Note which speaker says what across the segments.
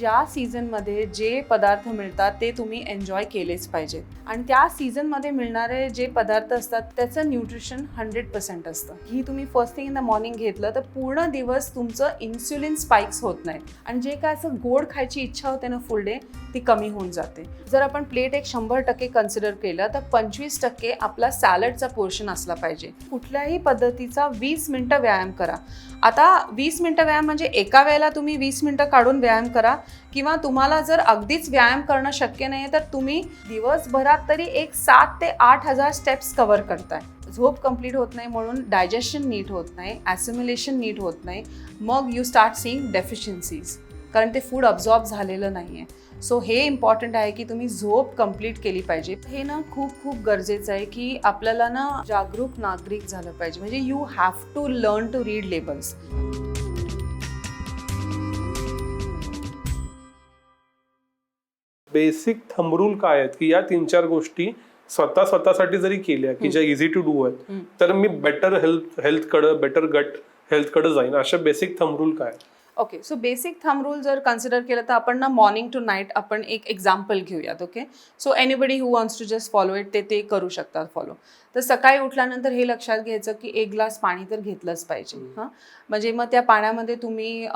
Speaker 1: ज्या सीझनमध्ये जे पदार्थ मिळतात ते तुम्ही एन्जॉय केलेच पाहिजेत आणि त्या सीझनमध्ये मिळणारे जे पदार्थ असतात त्याचं न्यूट्रिशन हंड्रेड पर्सेंट असतं. ही तुम्ही first thing in the morning घेतलं तर पूर्ण दिवस तुमचं इन्स्युलिन स्पाइक्स होत नाही आणि जे काय असं गोड खायची इच्छा होते ना फुल डे ती कमी होऊन जाते. जर आपण प्लेट एक शंभर टक्के कन्सिडर केलं तर पंचवीस टक्के आपला सॅलडचा पोर्शन असला पाहिजे. कुठल्याही पद्धतीचा वीस मिनटं व्यायाम करा. आता वीस मिनटं व्यायाम म्हणजे एका वेळेला तुम्ही वीस मिनटं काढून व्यायाम करा किंवा तुम्हाला जर अगदीच व्यायाम करणं शक्य नाही तर तुम्ही दिवसभरात तरी एक सात ते आठ हजार स्टेप्स कवर करताय. झोप कंप्लीट होत नाही म्हणून डायजेशन नीट होत नाही ॲसिम्युलेशन नीट होत नाही. मग यू स्टार्ट सीईंग डेफिशियन्सीज कारण ते फूड अब्झॉर्ब झालेलं नाही आहे सो हे इम्पॉर्टंट आहे की तुम्ही झोप कंप्लीट केली पाहिजे. हे ना खूप खूप गरजेचं आहे की आपल्याला ना जागरूक नागरिक झालं पाहिजे. म्हणजे you have to learn to read labels
Speaker 2: basic thumb rule काय आहेत? की या तीन चार गोष्टी स्वतः स्वतःसाठी जरी केल्या की ज्या इझी टू डू आहेत. तर मी बेटर हेल्थ हेल्थकडे बेटर गट हेल्थकडे जाईन. अशा बेसिक थंबरूल काय?
Speaker 1: Okay so basic thumb rule जर कन्सिडर केलं तर आपण ना मॉर्निंग टू नाईट आपण एक एक्झाम्पल घेऊयात okay so anybody who wants to just follow it ते ते करू शकतात फॉलो तर सकाळी उठल्यानंतर हे लक्षात घ्यायचं की एक ग्लास पाणी तर घेतलंच पाहिजे हां? म्हणजे मग त्या पाण्यामध्ये तुम्ही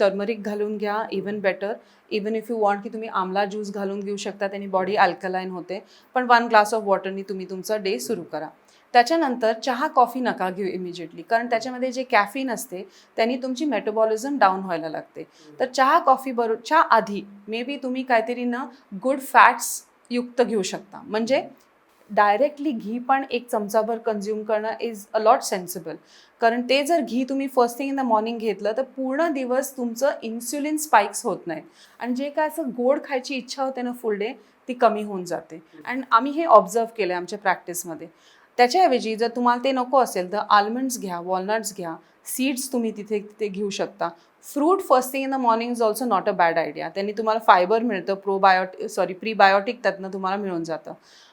Speaker 1: टर्मरिक घालून घ्या even better even if you want की तुम्ही आमला ज्यूस घालून घेऊ शकता त्यांनी बॉडी अल्कलाईन होते. पण वन ग्लास ऑफ वॉटरनी तुम्ही तुमचा डे सुरू करा. त्याच्यानंतर चहा कॉफी नका घेऊ इमिजिएटली कारण त्याच्यामध्ये जे कॅफिन असते त्यांनी तुमची मेटाबॉलिझम डाऊन व्हायला लागते. तर चहा कॉफी बरोबरच्या आधी मे बी तुम्ही काहीतरी ना गुड फॅट्स युक्त घेऊ शकता. म्हणजे डायरेक्टली घी पण एक चमचाभर कन्झ्युम करणं इज अ लॉट सेन्सिबल कारण ते जर घी तुम्ही first thing in the morning घेतलं तर पूर्ण दिवस तुमचं इन्स्युलिन स्पाइक्स होत नाही. आणि जे काय असं गोड खायची इच्छा होते ना फुल डे ती कमी होऊन जाते. अँड आम्ही हे ऑब्झर्व केलं आहे आमच्या प्रॅक्टिसमध्ये त्याच्याऐवजी जर तुम्हाला ते नको असेल तर आल्मंड्स घ्या वॉलनट्स घ्या सीड्स तुम्ही तिथे तिथे घेऊ शकता. Fruit first thing in the morning is also not a bad idea त्यांनी तुम्हाला फायबर मिळतं प्रोबायोटिक सॉरी प्रीबायोटिक त्यातनं तुम्हाला मिळून जातं.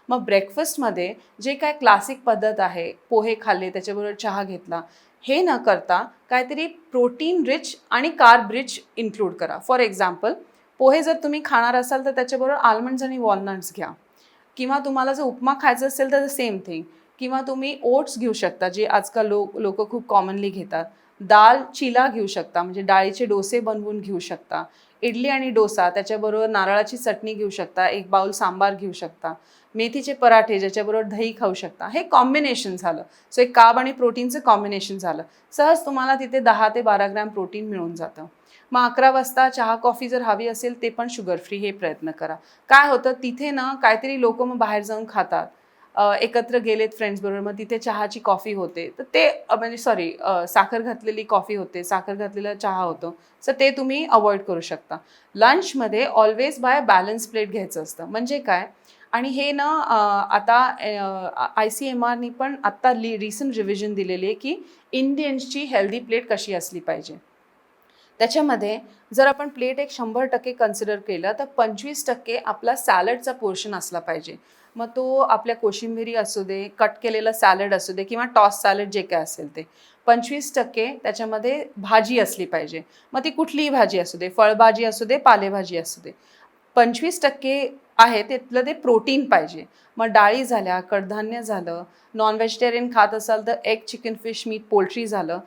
Speaker 1: मग ब्रेकफास्टमध्ये जे काय क्लासिक पद्धत आहे पोहे खाल्ले त्याच्याबरोबर चहा घेतला हे न करता काहीतरी प्रोटीन रिच आणि कार्ब रिच इन्क्लूड करा. फॉर एक्झाम्पल पोहे जर तुम्ही खाणार असाल तर त्याच्याबरोबर आल्मंड्स आणि वॉलनट्स घ्या. किंवा तुम्हाला जर उपमा खायचं असेल तर सेम थिंग किंवा तुम्ही ओट्स घेऊ शकता जे आजकाल लोक लोक खूप कॉमनली घेतात. दाल चिला घेऊ शकता म्हणजे डाळीचे डोसे बनवून घेऊ शकता. इडली आणि डोसा त्याच्याबरोबर नारळाची चटणी घेऊ शकता एक बाउल सांबार घेऊ शकता. मेथीचे पराठे ज्याच्याबरोबर दही खाऊ शकता. हे कॉम्बिनेशन झालं. सो एक काब आणि प्रोटीनचं कॉम्बिनेशन झालं. सहज तुम्हाला तिथे दहा ते बारा ग्रॅम प्रोटीन मिळून जातं. मग अकरा वाजता चहा कॉफी जर हवी असेल ते पण शुगर फ्री हे प्रयत्न करा. काय होतं तिथे ना काहीतरी लोक मग बाहेर जाऊन खातात. एकत्र गेलेत फ्रेंड्स बरोबर. मग तिथे चहाची कॉफी होते. तर ते म्हणजे सॉरी साखर घातलेली कॉफी होते. साखर घातलेला चहा होतो. सो ते तुम्ही अवॉइड करू शकता. लंचमध्ये ऑलवेज बाय बॅलन्स प्लेट घ्यायचं असतं. म्हणजे काय? आणि हे ना आता आय सी एम आरनी पण आत्ता ली रिसंट रिव्हिजन दिलेली आहे की इंडियन्सची हेल्दी प्लेट कशी असली पाहिजे. त्याच्यामध्ये जर आपण प्लेट एक शंभर टक्के कन्सिडर केलं तर पंचवीस टक्के आपला सॅलडचा पोर्शन असला पाहिजे. मग तो आपल्या कोशिंबिरी असू दे कट केलेलं सॅलड असू दे किंवा टॉस सॅलड जे काय असेल ते. पंचवीस टक्के त्याच्यामध्ये भाजी असली पाहिजे. मग ती कुठलीही भाजी असू दे फळभाजी असू दे पालेभाजी असू दे. पंचवीस टक्के आहे त्यातलं ते प्रोटीन पाहिजे. मग डाळी झाल्या कडधान्य झालं नॉन व्हेजिटेरियन खात असाल तर egg chicken fish meat poultry झालं.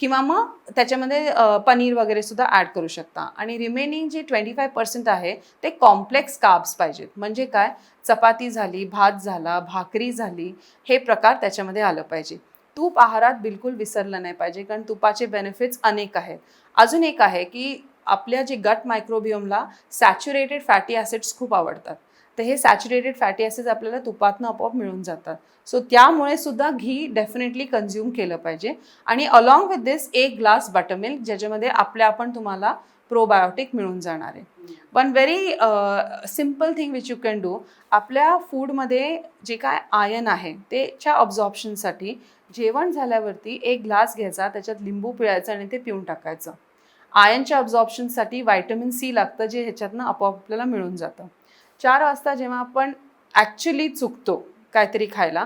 Speaker 1: किंवा मग त्याच्यामध्ये पनीर वगैरे सुद्धा ॲड करू शकता. आणि रिमेनिंग जे ट्वेंटी फाय पर्सेंट आहे ते कॉम्प्लेक्स काब्स पाहिजेत. म्हणजे काय? चपाती झाली भात झाला भाकरी झाली हे प्रकार त्याच्यामध्ये आलं पाहिजे. तूप आहारात बिलकुल विसरलं नाही पाहिजे कारण तुपाचे बेनिफिट्स अनेक आहेत. अजून एक आहे की आपल्या जे गट मायक्रोबियमला सॅच्युरेटेड फॅटी ॲसिड्स खूप आवडतात. तर हे सॅच्युरेटेड फॅटी ॲसिड्स आपल्याला तुपातनं आपोआप मिळून जातात. सो त्यामुळे सुद्धा घी डेफिनेटली कन्झ्युम केलं पाहिजे. आणि अलॉंग विथ दिस एक ग्लास बटरमिल्क ज्याच्यामध्ये आपल्या आपण तुम्हाला प्रोबायोटिक मिळून जाणार आहे. One very simple thing which you can do आपल्या फूडमध्ये जे काय आयन आहे त्याच्या ऑब्झॉर्प्शनसाठी जेवण झाल्यावरती एक ग्लास घ्यायचा त्याच्यात लिंबू पिळायचं आणि ते पिऊन टाकायचं. आयनच्या ऑब्झॉर्प्शनसाठी व्हायटमिन सी लागतं जे ह्याच्यातनं आपोआप आपल्याला मिळून जातं. चार वाजता जेव्हा आपण ॲक्च्युली चुकतो काहीतरी खायला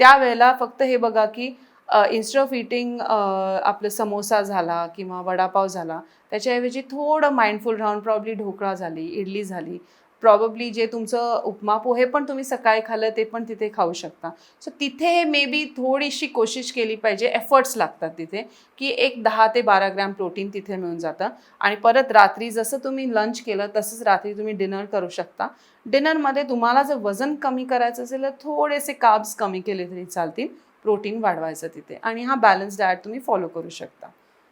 Speaker 1: त्यावेळेला फक्त हे बघा की इन्स्टेड ऑफ इटिंग आपलं समोसा झाला किंवा वडापाव झाला त्याच्याऐवजी थोडं माइंडफुल राहून प्रॉब्ली ढोकळा झाली इडली झाली प्रॉबब्ली जे तुमचं उपमा पोहे पण तुम्ही सकाळी खाल्लं ते पण तिथे खाऊ शकता. सो तिथे मे बी थोडीशी कोशिश केली पाहिजे एफर्ट्स लागतात तिथे की एक दहा ते बारा ग्रॅम प्रोटीन तिथे मिळून जातं. आणि परत रात्री जसं तुम्ही लंच केलं तसंच रात्री तुम्ही डिनर करू शकता. डिनरमध्ये तुम्हाला जर वजन कमी करायचं असेल तर थोडेसे काब्स कमी केले तरी चालतील प्रोटीन वाढवायचं तिथे. आणि हा बॅलन्स डाएट तुम्ही फॉलो करू शकता.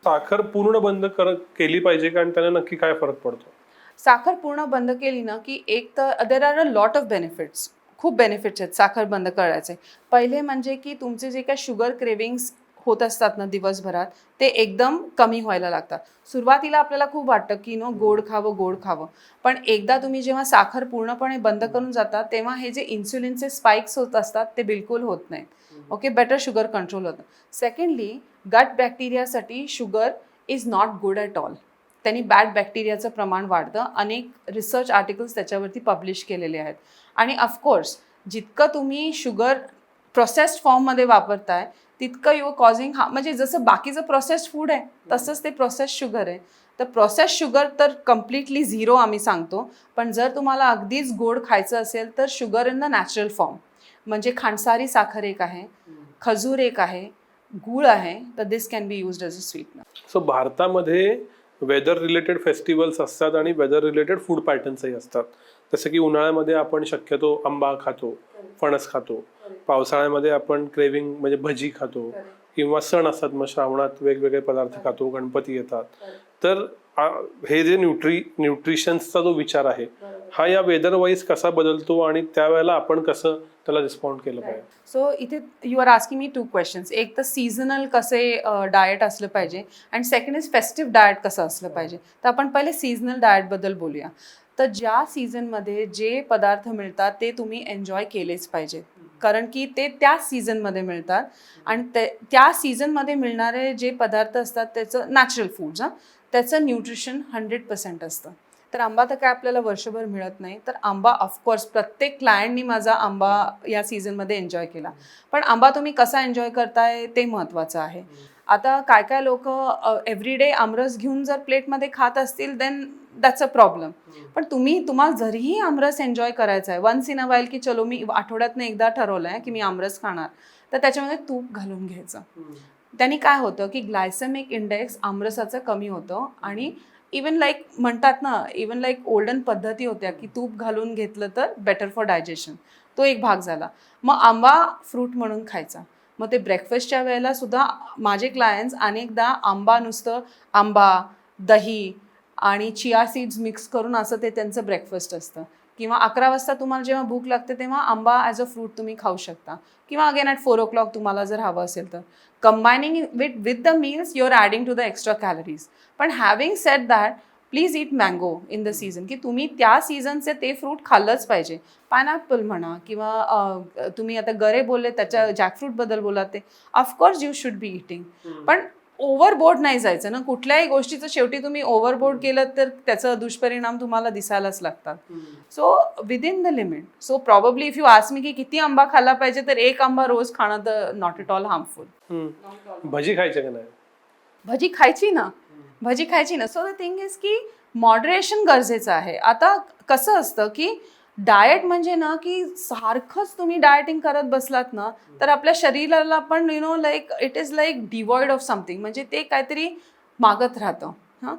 Speaker 2: साखर पूर्ण बंद कर केली पाहिजे कारण त्याने नक्की काय फरक पडतो?
Speaker 1: साखर पूर्ण बंद केली ना की एक तर there are a lot of benefits खूप बेनिफिट्स आहेत साखर बंद करायचे. पहिले म्हणजे की तुमचे जे काय शुगर क्रेविंग्स होत असतात ना दिवसभरात ते एकदम कमी व्हायला लागतात. सुरुवातीला आपल्याला खूप वाटतं की नो गोड खावं गोड खावं. पण एकदा तुम्ही जेव्हा साखर पूर्णपणे बंद करून जाता तेव्हा हे जे इन्सुलिनचे स्पाइक्स होत असतात ते बिलकुल होत नाहीत. ओके? बेटर शुगर कंट्रोल होतं. Secondly gut बॅक्टेरियासाठी sugar is not good at all त्यांनी बॅड बॅक्टेरियाचं प्रमाण वाढतं. अनेक रिसर्च आर्टिकल्स त्याच्यावरती पब्लिश केलेले आहेत. आणि ऑफकोर्स जितकं तुम्ही शुगर प्रोसेस्ड फॉर्ममध्ये वापरताय तितकं युअर कॉझिंग हा म्हणजे जसं बाकीचं प्रोसेस्ड फूड आहे तसंच ते प्रोसेस शुगर आहे. तर प्रोसेस शुगर तर कम्प्लिटली झिरो आम्ही सांगतो. पण जर तुम्हाला अगदीच गोड खायचं असेल तर sugar in the natural form म्हणजे खांडसारी साखर एक आहे खजूर एक आहे गूळ आहे तर this can be used as a sweetener
Speaker 2: so भारतामध्ये वेदर रिलेटेड फेस्टिवल्स असतात आणि वेदर रिलेटेड फूड पॅटर्न्सही असतात. जसं की उन्हाळ्यामध्ये आपण शक्यतो आंबा खातो फणस खातो. पावसाळ्यामध्ये आपण क्रेविंग म्हणजे भजी खातो किंवा सण असतात मग श्रावणात वेगवेगळे पदार्थ खातो गणपती येतात. तर हे जे न्यूट्री न्यूट्रिशन्सचा जो विचार आहे हा या वेदर वाईज कसा बदलतो आणि त्यावेळेला आपण कसं त्याला रिस्पॉन्ड केलं पाहिजे.
Speaker 1: सो इथे you are asking me two questions एक तर सीझनल कसे डाएट असलं पाहिजे and second is festive diet कसं असलं पाहिजे. तर आपण पहिले सीझनल डाएटबद्दल बोलूया. तर ज्या सीझनमध्ये जे पदार्थ मिळतात ते तुम्ही एन्जॉय केलेच पाहिजेत कारण की ते त्या सीझनमध्ये मिळतात आणि ते त्या सीझनमध्ये मिळणारे जे पदार्थ असतात त्याचं नॅचरल फूड्स हां. त्याचं न्यूट्रिशन हंड्रेड पर्सेंट असतं. तर आंबा तर काय आपल्याला वर्षभर मिळत नाही. तर आंबा ऑफकोर्स प्रत्येक क्लायंटनी माझा आंबा या सीझनमध्ये एन्जॉय केला. पण आंबा तुम्ही कसा एन्जॉय करताय ते महत्त्वाचं आहे. आता काय काय लोक एव्हरीडे आमरस घेऊन जर प्लेटमध्ये खात असतील देन दॅट्स अ प्रॉब्लेम पण तुम्ही तुम्हाला जरीही आमरस एन्जॉय करायचा आहे वन्स इन अ वाईल की चलो मी आठवड्यातनं एकदा ठरवलं आहे की मी आमरस खाणार तर त्याच्यामध्ये तूप घालून घ्यायचं. त्यांनी काय होतं की ग्लायसेमिक इंडेक्स आमरसाचं कमी होतं आणि इवन लाईक म्हणतात ना इवन लाईक ओल्डन पद्धती होत्या की तूप घालून घेतलं तर बेटर फॉर डायजेशन तो एक भाग झाला. मग आंबा फ्रूट म्हणून खायचा. मग ते ब्रेकफास्टच्या वेळेला सुद्धा माझे क्लायंट्स अनेकदा आंबा नुसतं आंबा दही आणि चिया सीड्स मिक्स करून असं ते त्यांचं ब्रेकफास्ट असतं. किंवा अकरा वाजता तुम्हाला जेव्हा भूक लागते तेव्हा आंबा ॲज अ फ्रूट तुम्ही खाऊ शकता. किंवा again at four o'clock तुम्हाला जर हवं असेल तर. Combining with with the meals you are adding to the extra calories पण having said that please eat mango in the season की तुम्ही त्या सीझनचे ते फ्रूट खाल्लंच पाहिजे. पायनॅपल म्हणा किंवा तुम्ही आता गरे बोलले त्याच्या जॅकफ्रूटबद्दल बोला ते. Of course you should be eating पण ओव्हरबोर्ड नाही जायचं ना. कुठल्याही गोष्टीचं शेवटी तुम्ही ओव्हरबोर्ड केलं तर त्याचा दुष्परिणाम तुम्हाला दिसायलाच लागतात. So within the limit so probably if you ask me की किती आंबा खाल्ला पाहिजे तर एक आंबा रोज खाणं तर not at all harmful.
Speaker 2: Bhaji खायचे का नाही?
Speaker 1: भजी खायची ना. भजी खायची ना. सो द थिंग इज की मॉडरेशन गरजेचं आहे. आता कसं असतं की डाएट म्हणजे ना की सारखंच तुम्ही डाएटिंग करत बसलात ना तर आपल्या शरीराला पण you know like it is like devoid of something म्हणजे ते काहीतरी मागत राहतं. हां?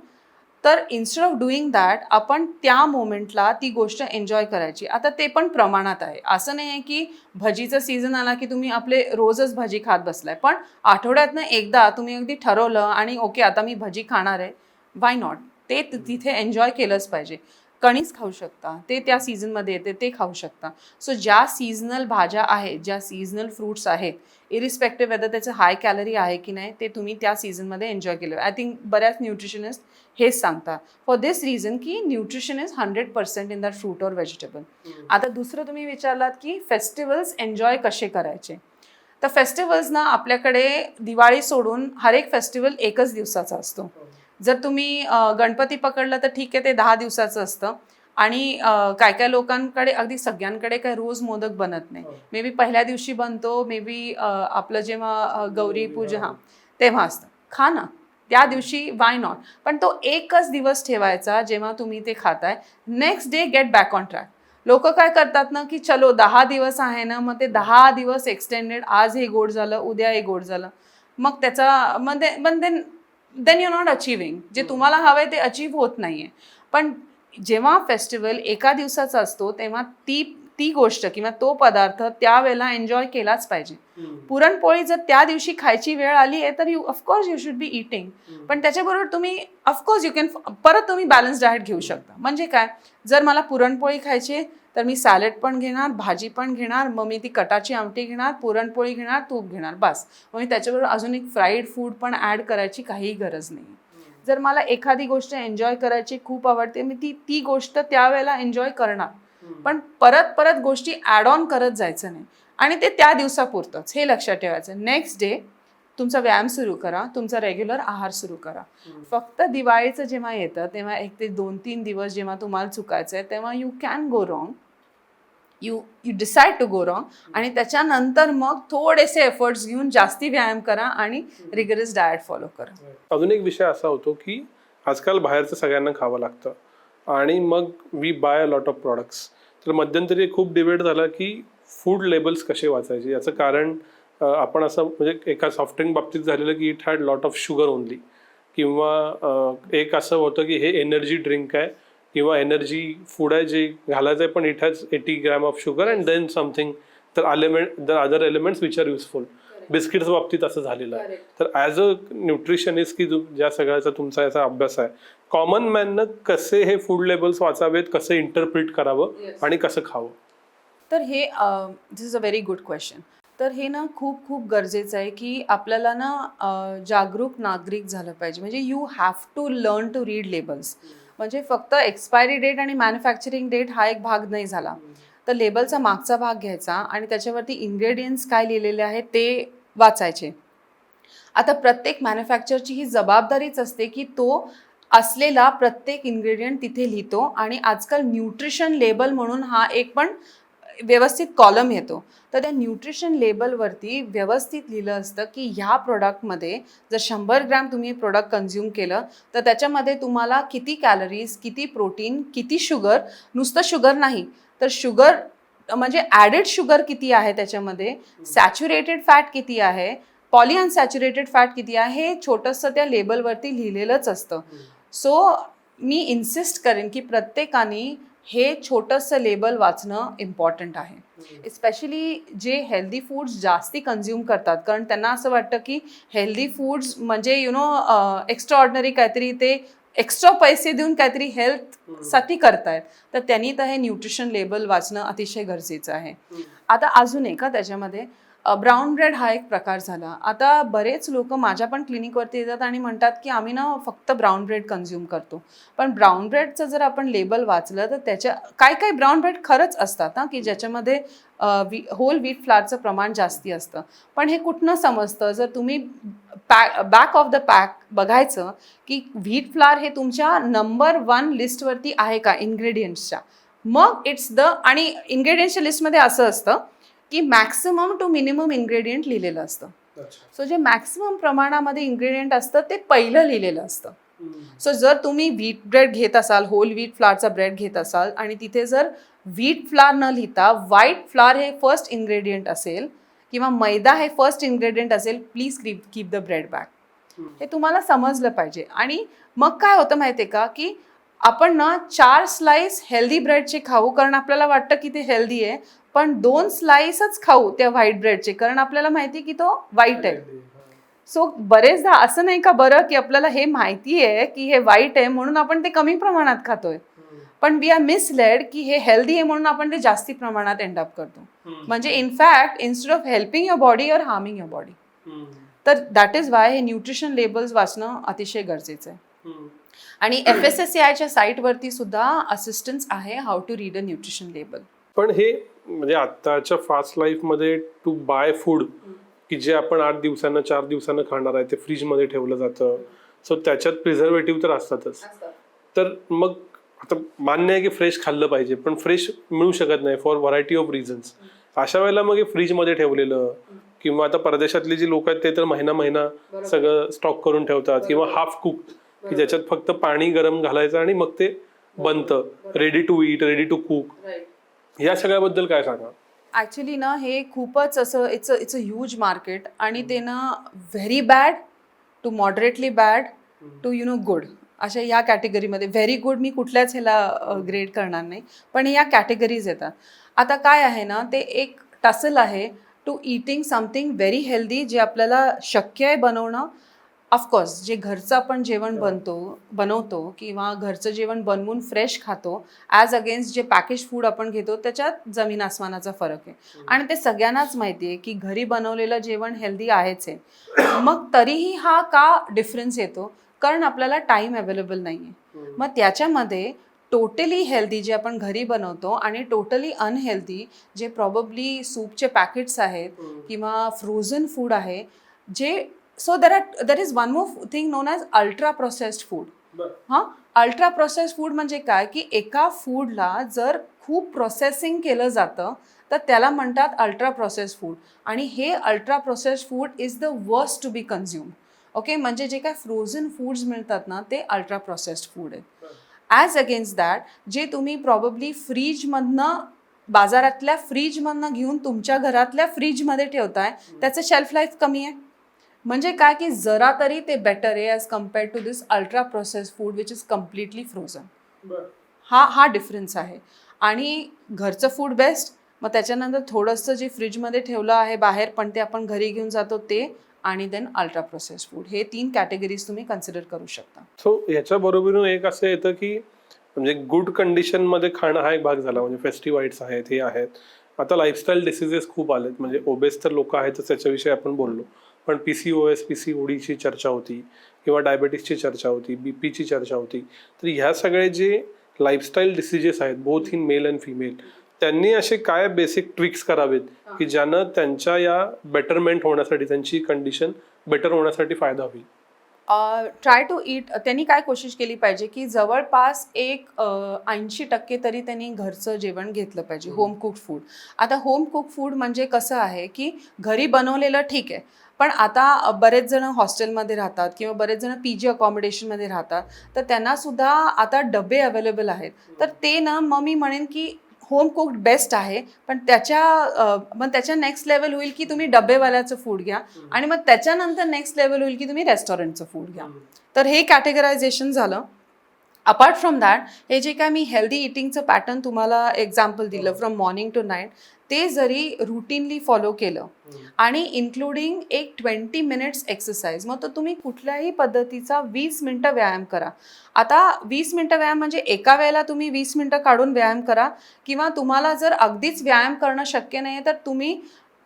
Speaker 1: तर इन्स्टेड ऑफ डुईंग दॅट आपण त्या मोमेंटला ती गोष्ट एन्जॉय करायची. आता ते पण प्रमाणात आहे. असं नाही आहे की भजीचं सीझन आला की तुम्ही आपले रोजच भजी खात बसलाय. पण आठवड्यातनं एकदा तुम्ही अगदी ठरवलं आणि ओके आता मी भजी खाणार आहे. वाय नॉट ते तिथे एन्जॉय केलंच पाहिजे. कणीस खाऊ शकता ते त्या सीझनमध्ये येते ते खाऊ शकता. सो ज्या सीझनल भाज्या आहेत ज्या सीझनल फ्रूट्स आहेत इरिस्पेक्टिव्ह वेदर त्याचं हाय कॅलरी आहे की नाही ते तुम्ही त्या सीझनमध्ये एन्जॉय केलं. आय थिंक बऱ्याच न्यूट्रिशनिस्ट हेच सांगतात. फॉर दिस रिझन की nutrition is hundred percent in that fruit और व्हेजिटेबल आता दुसरं तुम्ही विचारलात की फेस्टिवल्स एन्जॉय कसे करायचे? तर फेस्टिवल्स ना आपल्याकडे दिवाळी सोडून हर एक फेस्टिवल एकच दिवसाचा असतो. जर तुम्ही गणपती पकडलं तर ठीक आहे ते दहा दिवसाचं असतं. आणि काय काय लोकांकडे अगदी सगळ्यांकडे काय रोज मोदक बनत नाही. मे बी पहिल्या दिवशी बनतो मे बी आपलं जेव्हा गौरी पूजा हा. तेव्हा असतं. खा ना. त्या दिवशी वाय नॉट पण तो एकच दिवस ठेवायचा जेव्हा तुम्ही ते खाताय. Next day get back on track लोक काय करतात ना की चलो दहा दिवस आहे ना मग ते दहा दिवस एक्सटेंडेड आज हे गोड झालं उद्या हे गोड झालं. मग त्याचा मग then then you not achieving जे तुम्हाला हवंय ते अचीव्ह होत नाहीये. पण जेव्हा फेस्टिवल एका दिवसाचा असतो तेव्हा ती ती गोष्ट किंवा तो पदार्थ त्यावेळेला एन्जॉय केलाच पाहिजे. पुरणपोळी जर त्या दिवशी खायची वेळ आली आहे तर you of course you should be eating पण त्याच्याबरोबर तुम्ही ऑफकोर्स यू कॅन परत तुम्ही बॅलन्स डाएट घेऊ शकता. म्हणजे काय? जर मला पुरणपोळी खायची तर मी सॅलड पण घेणार भाजी पण घेणार मग मी ती कटाची आमटी घेणार पुरणपोळी घेणार तूप घेणार बस. मग मी त्याच्याबरोबर अजून एक फ्राईड फूड पण ॲड करायची काहीही गरज नाही. जर मला एखादी गोष्ट एन्जॉय करायची खूप आवडते मी ती ती गोष्ट त्यावेळेला एन्जॉय करणार. पण परत परत गोष्टी ॲड ऑन करत जायचं नाही. आणि ते त्या दिवसापुरतंच. हे लक्षात ठेवायचं. नेक्स्ट डे तुमचा व्यायाम सुरू करा. तुमचा रेग्युलर आहार सुरू करा. फक्त दिवाळीचं जेव्हा येतं तेव्हा एक ते दोन तीन दिवस जेव्हा तुम्हाला चुकायचं आहे तेव्हा you can go wrong you you decide to go wrong आणि त्याच्यानंतर मग थोडेसे एफर्ट्स घेऊन जास्ती व्यायाम करा आणि रिगरस डाएट फॉलो करा.
Speaker 2: अजून एक विषय असा होतो की आजकाल बाहेरचं सगळ्यांना खावं लागतं. आणि मग we buy a lot of products तर मध्यंतरी खूप डिबेट झाला की फूड लेबल्स कसे वाचायचे? याचं कारण आपण असं म्हणजे एका सॉफ्टड्रिंक बाबतीत झालेलं की it had lot of sugar only किंवा एक असं होतं की हे एनर्जी ड्रिंक आहे किंवा एनर्जी फूड आहे जे घालायचं आहे पण it has eighty gram of sugar and then something तर element the other elements which are useful biscuits बाबतीत असं झालेलं आहे. तर ॲज अ न्यूट्रिशनिस्ट की ज्या सगळ्याचा तुमचा याचा अभ्यास आहे कॉमन मॅननं कसे हे फूड लेबल्स वाचावेत कसं इंटरप्रिट करावं आणि कसं खावं?
Speaker 1: तर हे this is a very good question तर हे ना खूप खूप गरजेचं आहे की आपल्याला ना जागरूक नागरिक झालं पाहिजे. म्हणजे you have to learn to read labels म्हणजे फक्त एक्सपायरी डेट आणि मॅन्युफॅक्चरिंग डेट हा एक भाग नाही झाला. तर लेबलचा मागचा भाग घ्यायचा आणि त्याच्यावरती इन्ग्रेडियंट्स काय लिहिलेले आहेत ते वाचायचे. आता प्रत्येक मॅन्युफॅक्चरची ही जबाबदारीच असते की तो असलेला प्रत्येक इन्ग्रेडियंट तिथे लिहितो आणि आजकाल न्यूट्रिशन लेबल म्हणून हा एक पण व्यवस्थित कॉलम येतो. तर त्या न्यूट्रिशन लेबलवरती व्यवस्थित लिहिलं असतं की ह्या प्रोडक्टमध्ये जर शंभर ग्रॅम तुम्ही प्रोडक्ट कन्झ्युम केलं तर त्याच्यामध्ये तुम्हाला किती कॅलरीज किती प्रोटीन किती शुगर नुसतं शुगर नाही तर शुगर म्हणजे ॲडेड शुगर किती आहे त्याच्यामध्ये? सॅच्युरेटेड फॅट किती आहे? पॉली अनसॅच्युरेटेड फॅट किती आहे? हे छोटंसं त्या लेबलवरती लिहिलेलंच असतं. सो मी इन्सिस्ट करेन की प्रत्येकाने हे छोटंसं लेबल वाचणं इम्पॉर्टंट आहे. स्पेशली जे हेल्दी फूड्स जास्ती कन्झ्युम करतात. कारण त्यांना असं वाटतं की हेल्दी फूड्स म्हणजे यु नो एक्स्ट्रा ऑर्डनरी काहीतरी ते एक्स्ट्रा पैसे देऊन काहीतरी हेल्थसाठी करतायत. तर त्यांनी तर हे न्यूट्रिशन लेबल वाचणं अतिशय गरजेचं आहे. आता अजून एक हा त्याच्यामध्ये ब्राऊन ब्रेड हा एक प्रकार झाला. आता बरेच लोक माझ्या पण क्लिनिकवरती येतात आणि म्हणतात की आम्ही ना फक्त ब्राऊन ब्रेड कन्झ्युम करतो. पण ब्राऊन ब्रेडचं जर आपण लेबल वाचलं तर त्याच्या काय काय ब्राऊन ब्रेड खरंच असतात ना की ज्याच्यामध्ये होल व्हीट फ्लारचं प्रमाण जास्ती असतं. पण हे कुठनं समजतं? जर तुम्ही पॅ बॅक ऑफ द पॅक बघायचं की व्हीट फ्लार हे तुमच्या नंबर वन लिस्टवरती आहे का इन्ग्रेडियंट्सच्या मग इट्स द आणि इन्ग्रेडियंट्सच्या लिस्टमध्ये असं असतं की मॅक्सिमम टू मिनिमम इन्ग्रेडियंट लिहिलेलं असतं. सो जे मॅक्सिमम प्रमाणामध्ये इन्ग्रेडियंट असतं ते पहिलं लिहिलेलं असतं. सो जर तुम्ही व्हीट ब्रेड घेत असाल होल व्हीट फ्लारचा ब्रेड घेत असाल आणि तिथे जर व्हीट फ्लार न लिहिता व्हाईट फ्लार हे फर्स्ट इन्ग्रेडियंट असेल किंवा मैदा हे फर्स्ट इन्ग्रेडियंट असेल please keep keep the bread back हे तुम्हाला समजलं पाहिजे. आणि मग काय होतं माहिती आहे का की आपण ना चार स्लाइस हेल्दी ब्रेडचे खाऊ कारण आपल्याला वाटतं की ते हेल्दी आहे पण दोन स्लाइसच खाऊ त्या व्हाईट ब्रेडचे कारण आपल्याला माहिती की तो वाईट आहे. सो बरेचदा असं नाही का बरं की आपल्याला हे माहिती आहे की हे वाईट आहे म्हणून आपण ते कमी प्रमाणात खातोय. पण वी आर मिसलेड की हे हेल्दी आहे म्हणून आपण ते जास्ती प्रमाणात एंड अप करतो. म्हणजे in fact instead of helping your body you're harming your body तर दॅट इज वाय हे न्यूट्रिशन लेबल्स वाचणं अतिशय गरजेचं आहे. आणि एफ एस एस सी आयच्या साईटवरती सुद्धा असिस्टन्स आहे how to read a nutrition label
Speaker 2: पण हे म्हणजे आत्ताच्या फास्ट लाईफमध्ये टू बाय फूड की जे आपण आठ दिवसानं चार दिवसानं खाणार आहे ते फ्रीजमध्ये ठेवलं जातं. सो त्याच्यात प्रिझर्वेटिव्ह तर असतातच. तर मग आता मान्य आहे की फ्रेश खाल्लं पाहिजे पण फ्रेश मिळू शकत नाही फॉर व्हरायटी ऑफ रिझन्स अशा वेळेला मग हे फ्रीजमध्ये ठेवलेलं किंवा आता परदेशातली जी लोक आहेत ते तर महिना महिना सगळं स्टॉक करून ठेवतात किंवा हाफ कुक की ज्याच्यात फक्त पाणी गरम घालायचं आणि मग ते बनतं. Ready to eat ready to cook या सगळ्याबद्दल काय सांगा
Speaker 1: ॲक्च्युली ना हे खूपच असं it's a it's a huge market आणि ते ना very bad to moderately bad to you know good अशा या कॅटेगरीमध्ये व्हेरी गुड मी कुठल्याच ह्याला ग्रेड करणार नाही. पण या कॅटेगरीज येतात. आता काय आहे ना ते एक टसल आहे to eating something very healthy जे आपल्याला शक्य आहे बनवणं ऑफकोर्स जे घरचं आपण जेवण बनतो बनवतो किंवा घरचं जेवण बनवून फ्रेश खातो ॲज अगेन्स्ट जे पॅकेज फूड आपण घेतो त्याच्यात जमीन आसमानाचा फरक आहे. आणि ते सगळ्यांनाच माहिती आहे की घरी बनवलेलं जेवण हेल्दी आहेच आहे. मग तरीही हा का डिफरन्स येतो? कारण आपल्याला टाईम अवेलेबल नाही आहे मग त्याच्यामध्ये टोटली हेल्दी जे आपण घरी बनवतो आणि टोटली अनहेल्दी जे प्रॉबब्ली सूपचे पॅकेट्स आहेत किंवा फ्रोझन फूड आहे जे so there are there is one more thing known as ultra processed food हां? अल्ट्रा प्रोसेस फूड म्हणजे काय? की एका फूडला जर खूप प्रोसेसिंग केलं जातं तर त्याला म्हणतात अल्ट्रा प्रोसेस फूड आणि हे ultra process food is the worst to be consume okay म्हणजे जे काय फ्रोझन फूड्स मिळतात ना ते अल्ट्रा प्रोसेस्ड फूड आहेत ॲज अगेन्स्ट दॅट जे तुम्ही प्रॉबब्ली फ्रीजमधनं बाजारातल्या फ्रीजमधनं घेऊन तुमच्या घरातल्या फ्रीजमध्ये ठेवताय त्याचं शेल्फ लाईफ कमी आहे. म्हणजे काय की जरा तरी ते बेटर आहे as compared to this ultra process food which is completely frozen हा हा डिफरन्स आहे. आणि घरचं फूड बेस्ट मग त्याच्यानंतर थोडंसं जे फ्रीजमध्ये ठेवलं आहे बाहेर पण ते आपण घरी घेऊन जातो ते आणि देन अल्ट्रा प्रोसेस फूड हे तीन कॅटेगरीज तुम्ही कन्सिडर करू शकता.
Speaker 2: सो याच्या बरोबरीनं एक असं येतं की म्हणजे गुड कंडिशनमध्ये खाणं हा एक भाग झाला. म्हणजे फेस्टिवाईट्स आहेत हे आहेत. आता लाईफस्टाईल डिसिजेस खूप आलेत. म्हणजे ओबेस तर लोक आहेतच त्याच्याविषयी आपण बोललो. पण P C O S P C ओडीची चर्चा होती किंवा डायबेटीसची चर्चा होती बी पीची चर्चा होती. तर ह्या सगळे जे लाईफस्टाईल डिसिजेस आहेत both in male and female त्यांनी असे काय बेसिक ट्रिक्स करावेत की ज्यानं त्यांच्या या बेटरमेंट होण्यासाठी त्यांची कंडिशन बेटर होण्यासाठी फायदा होईल?
Speaker 1: ट्राय टू ईट त्यांनी काय कोशिश केली पाहिजे की जवळपास एक ऐंशी टक्के तरी त्यांनी घरचं जेवण घेतलं पाहिजे होम कुक फूड आता होम कुक फूड म्हणजे कसं आहे की घरी बनवलेलं ठीक आहे पण आता बरेच जण हॉस्टेलमध्ये राहतात किंवा बरेच जण पी जी अकॉमोडेशनमध्ये राहतात तर त्यांना सुद्धा आता डबे अवेलेबल आहेत. तर ते ना मग मी म्हणेन की होम कुक्ड बेस्ट आहे पण त्याच्या मग त्याच्या नेक्स्ट लेवल होईल की तुम्ही डबेवाल्याचं फूड घ्या आणि मग त्याच्यानंतर नेक्स्ट लेवल होईल की तुम्ही रेस्टॉरंटचं फूड घ्या. तर हे कॅटेगरायझेशन झालं. अपार्ट फ्रॉम दॅट हे जे काय मी हेल्दी इटिंगचं पॅटर्न तुम्हाला एक्झाम्पल दिलं फ्रॉम मॉर्निंग टू नाईट ते जरी रुटीनली फॉलो केलं आणि इन्क्लुडिंग एक ट्वेंटी मिनिट्स एक्सरसाइज मग तो तुम्ही कुठल्याही पद्धतीचा वीस मिनटं व्यायाम करा. आता वीस मिनटं व्यायाम म्हणजे एका वेळेला तुम्ही वीस मिनटं काढून व्यायाम करा किंवा तुम्हाला जर अगदीच व्यायाम करणं शक्य नाही तर तुम्ही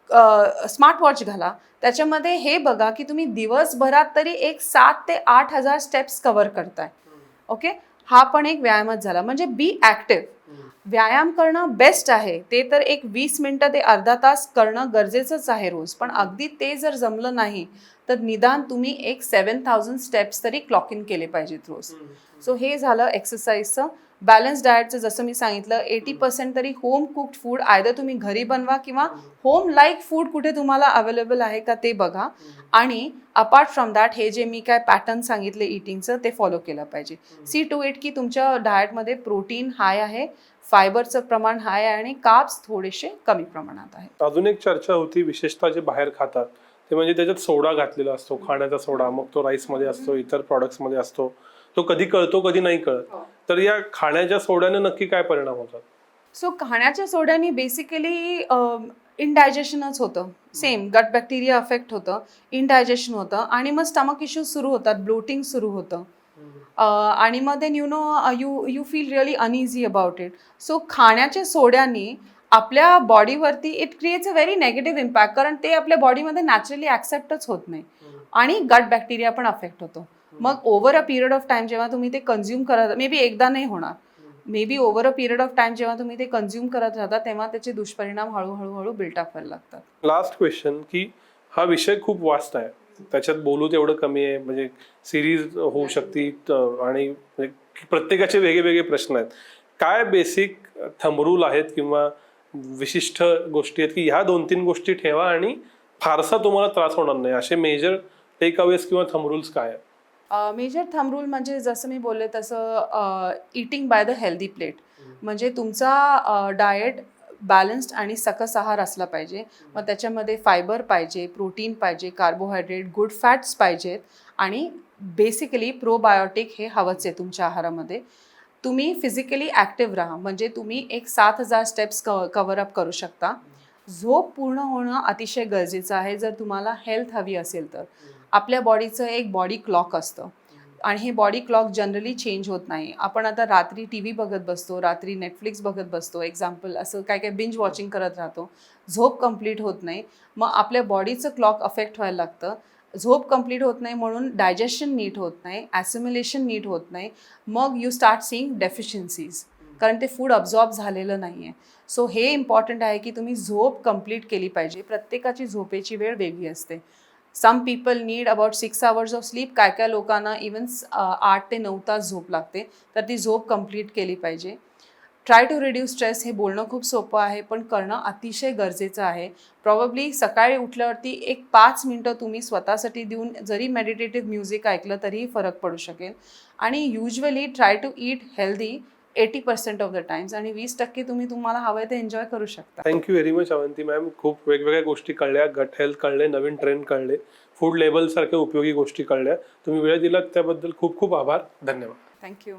Speaker 1: स्मार्ट वॉच घाला. त्याच्यामध्ये हे बघा की तुम्ही दिवसभरात तरी एक सात ते आठ हजार स्टेप्स कव्हर करताय. ओके? हा पण एक व्यायामच झाला. म्हणजे बी ॲक्टिव्ह व्यायाम करणं बेस्ट आहे. ते तर एक वीस मिनटं ते अर्धा तास करणं गरजेचंच आहे रोज. पण अगदी ते जर जमलं नाही तर निदान तुम्ही एक सेवन थाउजंड स्टेप्स तरी क्लॉक इन केले पाहिजेत रोज. सो हे झालं एक्सरसाइजचं बॅलन्स डाएटचं जसं मी सांगितलं एटी पर्सेंट तरी होम कुक्ड फूड आयदर तुम्ही घरी बनवा किंवा होम लाईक फूड कुठे तुम्हाला अवेलेबल आहे का ते बघा. आणि अपार्ट फ्रॉम दॅट हे जे मी काय पॅटर्न सांगितले इटिंगचं ते फॉलो केलं पाहिजे. सी टू इट की तुमच्या डाएटमध्ये प्रोटीन हाय आहे. फायबरचं प्रमाण हाय आहे आणि काप्स थोडेसे कमी प्रमाणात आहेत.
Speaker 2: अजून एक चर्चा होती विशेषतः जे बाहेर खातात ते म्हणजे त्याच्यात सोडा घातलेला असतो खाण्याचा सोडा मग तो राईसमध्ये असतो इतर products मध्ये असतो. तो कधी कळतो कधी नाही कळत. तर या खाण्याच्या सोड्याने नक्की काय परिणाम होतात?
Speaker 1: सो खाण्याच्या सोड्याने बेसिकली इनडायजेशनच होतं. सेम गट बॅक्टेरिया अफेक्ट होतं इनडायजेशन होतं आणि मग स्टमक इश्यूज सुरू होतात ब्लोटिंग सुरू होतं. आणि मग then you know you you feel really uneasy about it so खाण्याच्या सोड्याने आपल्या बॉडीवरती it creates a very negative impact कारण ते आपल्या बॉडीमध्ये नॅचरली ॲक्सेप्टच होत नाही. आणि गट बॅक्टेरिया पण अफेक्ट होतो. मग over a period of time जेव्हा तुम्ही ते कन्झ्युम करत मे बी एकदा नाही होणार. Maybe over a period of time जेव्हा तुम्ही ते कन्झ्युम करत राहता तेव्हा त्याचे दुष्परिणाम हळूहळू हळू बिल्टअप व्हायला लागतात.
Speaker 2: लास्ट क्वेश्चन की हा विषय खूप वास्ट आहे. त्याच्यात बोलू तेवढं कमी आहे. म्हणजे सिरीज होऊ शकते आणि म्हणजे प्रत्येकाचे वेगळे वेगळे प्रश्न आहेत. काय बेसिक थंबरूल आहेत किंवा विशिष्ट गोष्टी आहेत की ह्या दोन तीन गोष्टी ठेवा आणि फारसा तुम्हाला त्रास होणार नाही. असे मेजर टेक अवेस किंवा थंबरूल्स काय आहेत?
Speaker 1: मेजर थंब रूल म्हणजे जसं मी बोलले तसं eating by the healthy plate म्हणजे तुमचा डाएट बॅलन्स्ड आणि सकस आहार असला पाहिजे. मग त्याच्यामध्ये फायबर पाहिजे प्रोटीन पाहिजे कार्बोहायड्रेट गुड फॅट्स पाहिजेत. आणि बेसिकली प्रोबायोटिक हे हवंच आहे तुमच्या आहारामध्ये. तुम्ही फिजिकली ॲक्टिव्ह राहा. म्हणजे तुम्ही एक सात हजार स्टेप्स क कवरअप करू शकता. झोप पूर्ण होणं अतिशय गरजेचं आहे. जर तुम्हाला हेल्थ हवी असेल तर. आपल्या बॉडीचं एक बॉडी क्लॉक असतं. आणि हे बॉडी क्लॉक जनरली चेंज होत नाही. आपण आता रात्री टी व्ही बघत बसतो रात्री नेटफ्लिक्स बघत बसतो एक्झाम्पल असं काय काय बिंज वॉचिंग करत राहतो. झोप कंप्लीट होत नाही. मग आपल्या बॉडीचं क्लॉक अफेक्ट व्हायला लागतं. झोप कंप्लीट होत नाही म्हणून डायजेशन नीट होत नाही ॲसिम्युलेशन नीट होत नाही. मग यू स्टार्ट सीईंग डेफिशियन्सीज कारण ते फूड अब्झॉर्ब झालेलं नाही आहे सो हे इम्पॉर्टंट आहे की तुम्ही झोप कंप्लीट केली पाहिजे. प्रत्येकाची झोपेची वेळ वेगळी असते. Some people need about six hours of sleep काय काय लोकांना इवन आठ ते नऊ तास झोप लागते. तर ती झोप कंप्लीट केली पाहिजे. ट्राय टू रिड्यूस स्ट्रेस हे बोलणं खूप सोपं आहे पण करणं अतिशय गरजेचं आहे. प्रॉबली सकाळी उठल्यावरती एक पाच मिनटं तुम्ही स्वतःसाठी देऊन जरी मेडिटेटिव्ह म्युझिक ऐकलं तरीही फरक पडू शकेल. आणि usually try to eat healthy eighty percent of the times आणि वीस टक्के तुम्ही तुम्हाला हवं ते एन्जॉय करू शकता.
Speaker 2: Thank you very much Avanti ma'am खूप वेगवेगळ्या गोष्टी कळल्या गट हेल्थ कळले नवीन ट्रेंड कळले फूड लेबल सारख्या उपयोगी गोष्टी कळल्या. तुम्ही वेळ दिलात त्याबद्दल खूप खूप आभार. धन्यवाद.
Speaker 1: थँक्यू